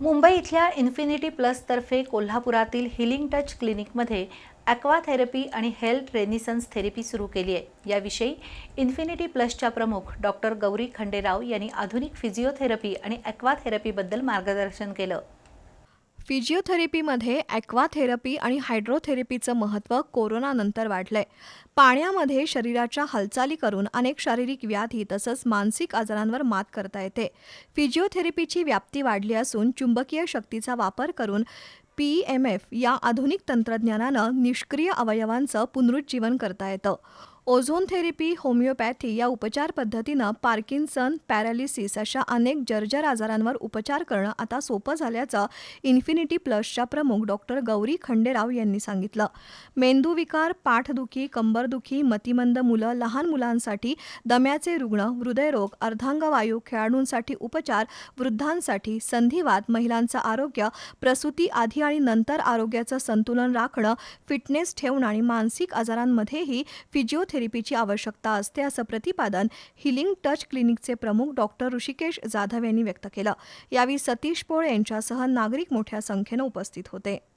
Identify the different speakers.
Speaker 1: मुंबई इथल्या इन्फिनिटी प्लसतर्फे कोल्हापुरातील हिलिंग टच क्लिनिकमध्ये ॲक्वा थेरपी आणि हेल्थ रेनिसन्स थेरपी सुरू केली आहे. याविषयी इन्फिनिटी प्लसच्या प्रमुख डॉक्टर गौरी खंडेराव यांनी आधुनिक फिजिओथेरपी आणि ॲक्वा थेरपीबद्दल मार्गदर्शन केलं.
Speaker 2: फिजिओथेरपीमध्ये ॲक्वाथेरपी आणि हायड्रोथेरपीचं महत्त्व कोरोनानंतर वाढलंय. पाण्यामध्ये शरीराच्या हालचाली करून अनेक शारीरिक व्याधी तसंच मानसिक आजारांवर मात करता येते. फिजिओथेरपीची व्याप्ती वाढली असून चुंबकीय शक्तीचा वापर करून पी एम एफ या आधुनिक तंत्रज्ञानानं निष्क्रिय अवयवांचं पुनरुज्जीवन करता येतं. ओझोन थेरपी होमिओपॅथी या उपचार पद्धतीनं पार्किन्सन पॅरालिसिस अशा अनेक जर्जर आजारांवर उपचार करणं आता सोपं झाल्याचं इन्फिनिटी प्लसच्या प्रमुख डॉक्टर गौरी खंडेराव यांनी सांगितलं. मेंदूविकार पाठदुखी कंबरदुखी मतिमंद मुलं लहान मुलांसाठी दम्याचे रुग्ण हृदयरोग अर्धांगवायू खेळाडूंसाठी उपचार वृद्धांसाठी संधिवात महिलांचं आरोग्य प्रसूती आधी आणि नंतर आरोग्याचं संतुलन राखणं फिटनेस ठेवणं आणि मानसिक आजारांमध्येही थेरपीची आवश्यकता असते असं प्रतिपादन हिलिंग टच क्लिनिकचे प्रमुख डॉक्टर ऋषिकेश जाधव यांनी व्यक्त केलं. यावेळी सतीश पोळ यांच्यासह नागरिक मोठ्या संख्येनं उपस्थित होते.